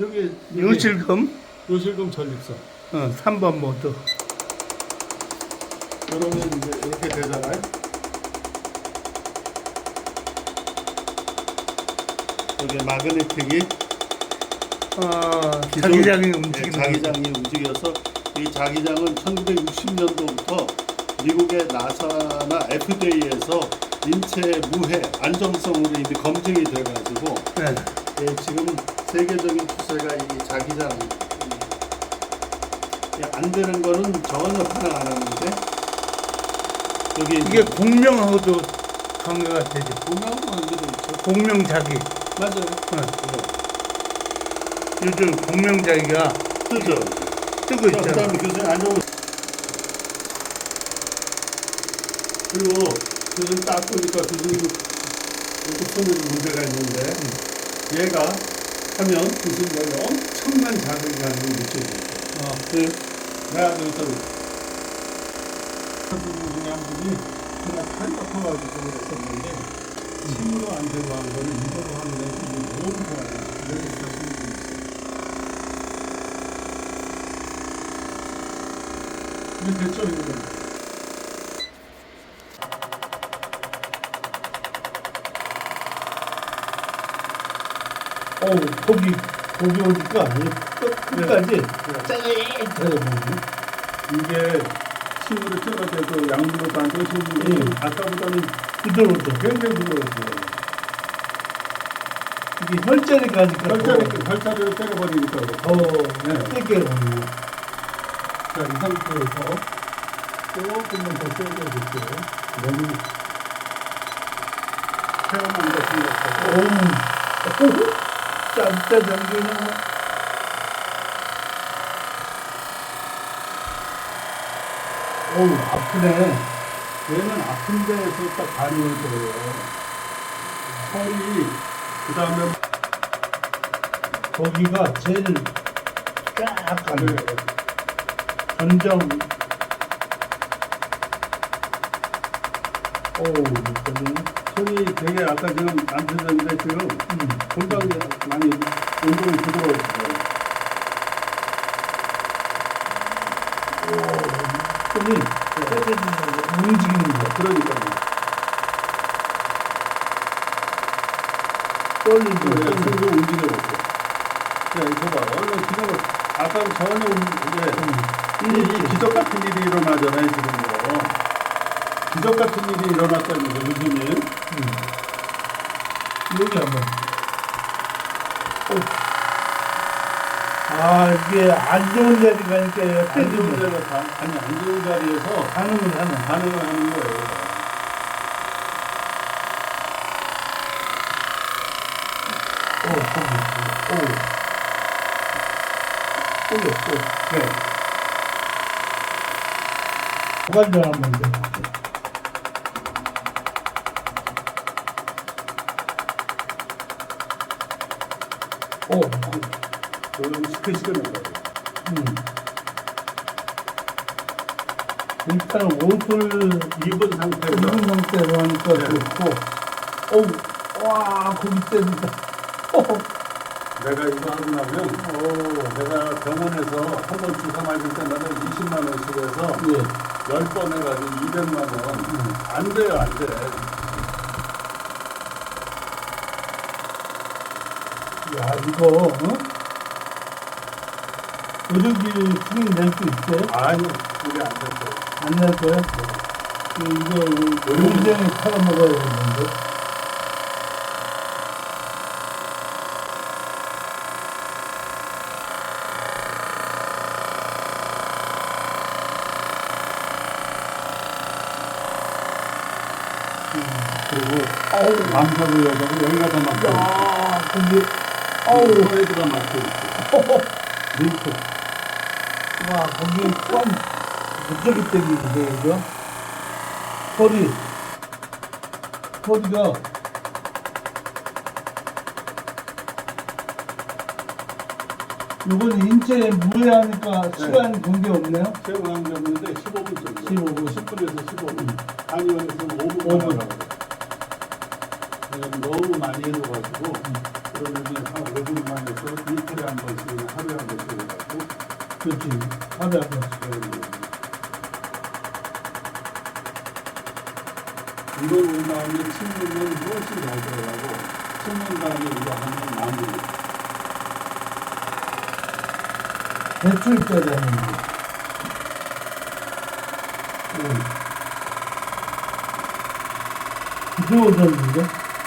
여기 요실금 요실금 전립선. 어, 3번 모드 그러면 이제 이렇게 되잖아요. 여기 마그네틱이 어, 기존- 자기장이 네, 움직이는 자기장이 움직여서 이 자기장은 1960년도부터 미국의 나사나 FDA에서 인체 무해 안정성으로 이미 검증이 돼가지고 네. 예, 지금 세계적인 추세가 이 자기장 이, 안 되는 거는 전혀 반응 안 하는데 여기 이게 공명하고도 관계가 되죠 공명도 관계도 있죠. 공명자기 맞아요. 어. 요즘 공명자기가 뜨죠. 뜨고 그 있잖아 다음에 교수님. 그리고 교수님 딱 보니까 교수님 이렇게 손에 문제가 있는데 얘가 하면 교수님 머리에 엄청난 자극이 가는 걸 느껴져요. 어. 그 내가 그래서 분 중에 한 분이 그냥 팔이 아파가지고 그랬었는데 침으로 안 되고 한 거는 이거로 하면 이게 너무 좋아요. 그래서 있어요. 이제 됐죠 이거. 어우 거기 거기 오니까 끝- 끝까지 네. 짜릿해요 목이. 이게 침으로 쪄가지고 양으로 안 되시는 분이 음. 아까보다는 부드러워져 굉장히 부드러워져요. 이게 혈자리 가니까 혈자리, 혈자리를 때려버리니까 그래. 더 네. 오네 자, 이 상태에서 조금만 더 세게 해줄게요. 너무 체험한 것. 어우 짠짜장기나 어우 아프네. 얘는 아픈 데에서 딱 반응을 줘요. 허리, 그 다음에 거기가 제일 쫙 가네 네, 전정. 어우 여기까지 손이 되게 아까 지금 안 펴졌는데 지금 음. 금방 많이 운동이 부드러워졌어요. 손이 세게 움직이는 거 그러니까요. 떨리고 네, 떨리고 손도 움직여보세요. 자, 이거 봐. 얼른 지금 아까 전혀 이제 이, 이 기적 같은 일이 일어나잖아요, 지금요. 기적 같은 일이 일어났다는 거죠, 요즘에. 여기 한번. 어. 아, 이게 안 좋은 자리 가 니까 얘가 안 좋은. 데가 다, 아니, 안 좋은 자리에서 반응을 하네. 반응을 하는 거예요. 오, 거기. 오. 오게, 오. 네. 고관절 한번 돼. 오, 그럼 시큰 시큰한 거예요. 음. 일단 옷을 입은 상태에서 입은 상태로 하니까 네. 좋고, 어우, 와, 거기 때린다. 어허. 내가 이거 하고 나면 오, 내가 병원에서 한 번 주사 맞을 때마다 20만 원씩 해서 예. 10번 해가지고 200만 원. 안 돼요, 안 돼. 야, 이거, 어? 의료비 승인 낼수 있어요? 아니요, 그게 안 됐어요. 안 낼 거야? 그 이거 용생에 팔아먹어야 되는데. 그리고 어우, 남자도 여자도 여기가 다 있어. 야, 거기, 어우, 코에드가 막혀 있어. 링크. 와, 거기 껌, 무적이 땡기는데, 이거? 허리, 허리가, 이건 인체에 무해하니까 시간 관계 없네요? 세우는 게 없는데 15분 정도. 15분. 10분에서 15분. 한의원에서는 5분. 5분. 너무 많이 해줘가지고 그러면 한 5분만 해서 이틀에 한 번씩 그렇지. 하다 이거 올 나오면 침문은 훨씬 잘 들어가고 침문 다음에 이거 하면 마무리. 대출까지 하는 거. 오셨는데?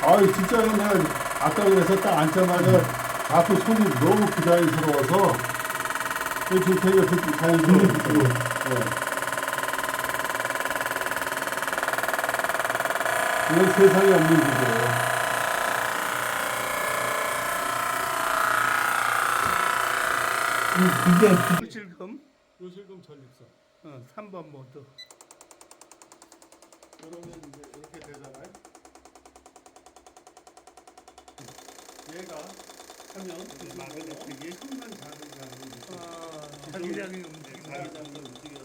아유 진짜 내가 아까 그래서 딱 앉자마자 앞에 손이 너무 부자연스러워서 지금 그 자연스러워. 네. 이건 세상에 없는 기계예요. 그게 요실금 요실금 전립선. 어, 3번 모드 그러면 이제 이렇게 되 하면 마그네틱이 순간 자극이 가는 거죠. 어, 자기장이 움직인다 자기장이 움직여서